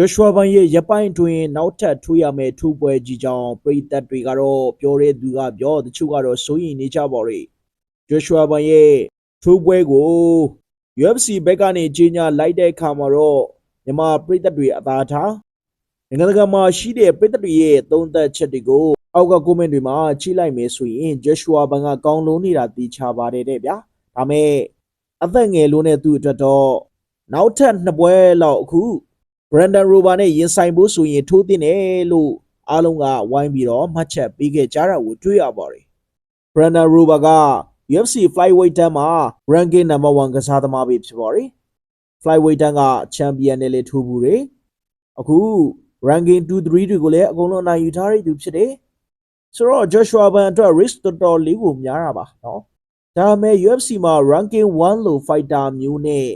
ဂျိုရှွာဘန်ရဲ့ရပိုင်းတွင်နောက်ထပ်ထူးရမယ့်ထူးပွဲကြီးကြောင့်ပရိသတ်တွေကတော့ပြောတဲ့သူကပြောတချို့ကတော့စိုးရိမ်နေကြပါလေဂျိုရှွာဘန်ရဲ့ထူးပွဲကို UFC ဘက်ကနေကြီးညာလိုက်တဲ့အခါမှာတော့မြန်မာပရိသတ်တွေအသာထားနိုင်ငံတကာမှာရှိတဲ့ပရိသတ်တွေရဲ့သုံးသက်ချက်တွေကိုအောက်ကကွန်မန့်တွေမှာချိလိုက်မယ်ဆိုရင်ဂျိုရှွာဘန်ကကောင်းလုံးနေတာသိချပါတယ်တဲ့ဗျာဒါမဲ့အသက်ငယ်လုံးတဲ့သူအတွက်တော့နောက်ထပ်နှစ်ပွဲလောက်အခု Brandon Rover နဲ့ရင်ဆိုင်ဖို့ဆိုရင်ထိုးတင်တယ်လို့အားလုံးကဝိုင်းပြီးတော့မှတ်ချက်ပေးခဲ့ကြတာကိုတွေ့ရပါတယ်။ Brandon Rover က UFC Flyweight တန်းမှာ ranking number 1ကစားသမားပဲဖြစ်ပါတယ်။ Flyweight တန်းက champion နဲ့လည်းထိုးဘူးတယ်။အခု ranking 2 3တွေကိုလည်းအကုန်လုံးအနိုင်ယူထားတဲ့သူဖြစ်တယ်။ဆိုတော့ Joshua Ban အတွက် risk တော်တော်လေးကိုများတာပါနော်။ဒါပေမဲ့ UFC မှာ ranking 1လို့ fighter မျိုးနဲ့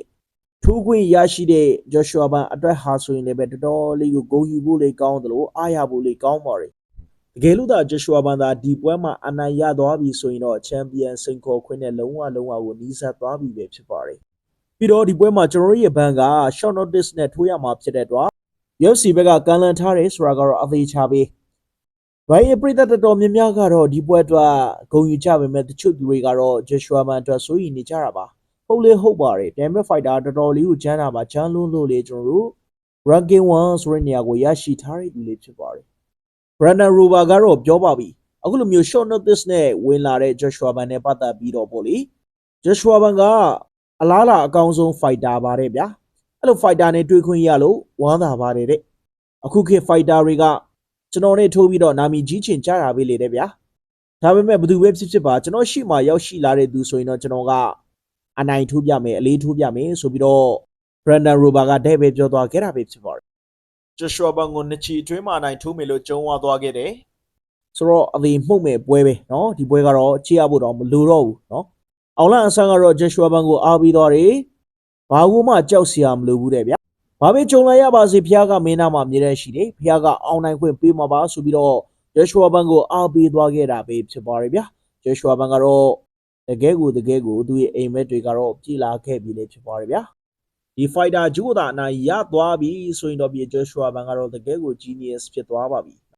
ထိုးခွင့်ရရှိတဲ့ Joshua Ban အတွက်ဟာဆိုရင်လည်းပဲတော်တော်လေးကိုဂုဏ်ယူဖို့လေးကောင်းတယ်လို့အားရဖို့လေးကောင်းပါတယ်။တကယ်လို့သာ Joshua Ban သာဒီပွဲမှာအနိုင်ရသွားပြီဆိုရင်တော့ Champion စိန်ခေါ်ခွင့်နဲ့လုံးဝလုံးဝကိုနီးစပ်သွားပြီပဲဖြစ်ပါတယ်။ပြီးတော့ဒီပွဲမှာကျွန်တော်တို့ရဲ့ဘန်က short notice နဲ့ထိုးရမှာဖြစ်တဲ့အတွက် UFC ဘက်ကကန့်လန့်ထားတယ်ဆိုတာကတော့အသေးချာပဲ။ဘိုင်းရဲ့ပြည်သက်တော်တော်များများကတော့ဒီပွဲအတွက်ဂုဏ်ယူကြပေမဲ့တချို့သူတွေကတော့ Joshua Ban အတွက်စိုးရိမ်နေကြတာပါ။ ဟုတ်လေဟုတ်ပါတယ်ဒမ်မက်ဖိုက်တာတော်တော်လေးကိုချမ်းတာပါချမ်းလွန်းလို့လေကျွန်တော်တို့ ranking 1ဆိုတဲ့နေရာကိုရရှိထားတဲ့လူလေးဖြစ်ပါတယ် Brandon Rover ကတော့ပြောပါပြီအခုလိုမျိုး short notice နဲ့ဝင်လာတဲ့ Joshua Ban နဲ့ပတ်သက်ပြီးတော့ပေါ့လေ Joshua Ban ကအလားလာအကောင်းဆုံး fighter ပါတယ်ဗျာအဲ့လို fighter နဲ့တွေ့ခွင့်ရလို့ဝမ်းသာပါတယ်တဲ့အခုခေတ် fighter တွေကကျွန်တော်နဲ့ထိုးပြီးတော့နာမည်ကြီးချင်ကြတာပဲလေတဲ့ဗျာဒါပေမဲ့ဘယ်သူပဲဖြစ်ဖြစ်ပါကျွန်တော်ရှိမှရောက်ရှိလာတဲ့သူဆိုရင်တော့ကျွန်တော်က အနိုင်ထိုးပြမယ်အလေးထိုးပြမယ်ဆိုပြီးတော့ Brandon Rover ကတဲ့ပဲပြောသွားခဲ့တာပဲဖြစ်ပါတယ် Joshua Ban ကိုနှစ်ချီအတွင်းမှာအနိုင်ထိုးမယ်လို့ကြုံဝါသွားခဲ့တယ်ဆိုတော့အသေးမှုတ်မဲ့ပွဲပဲเนาะဒီပွဲကတော့ချေရဖို့တော့မလိုတော့ဘူးเนาะအောင်လအဆန်းကတော့ Joshua Ban ကိုအားပေးသွားတယ်ဘာလို့မှကြောက်စရာမလိုဘူးတဲ့ဗျာဘာပဲကြုံလာရပါစေဖះကမင်းသားမှာအမြဲတမ်းရှိတယ်ဖះကအောင်နိုင်ခွင့်ပေးမှာပါဆိုပြီးတော့ Joshua Ban ကိုအားပေးသွားခဲ့တာပဲဖြစ်ပါတယ်ဗျာ Joshua Ban ကတော့ တကယ်ကိုတကယ်ကိုသူရဲ့အိမ်မက်တွေကတော့ပြည်လာခဲ့ပြီလေဖြစ်ပါတယ်ဗျာဒီ fighter ဂျိုးသာအနိုင်ရသွားပြီဆိုရင်တော့ပြေ Joshua Ban ကတော့တကယ်ကို genius ဖြစ်သွားပါပြီ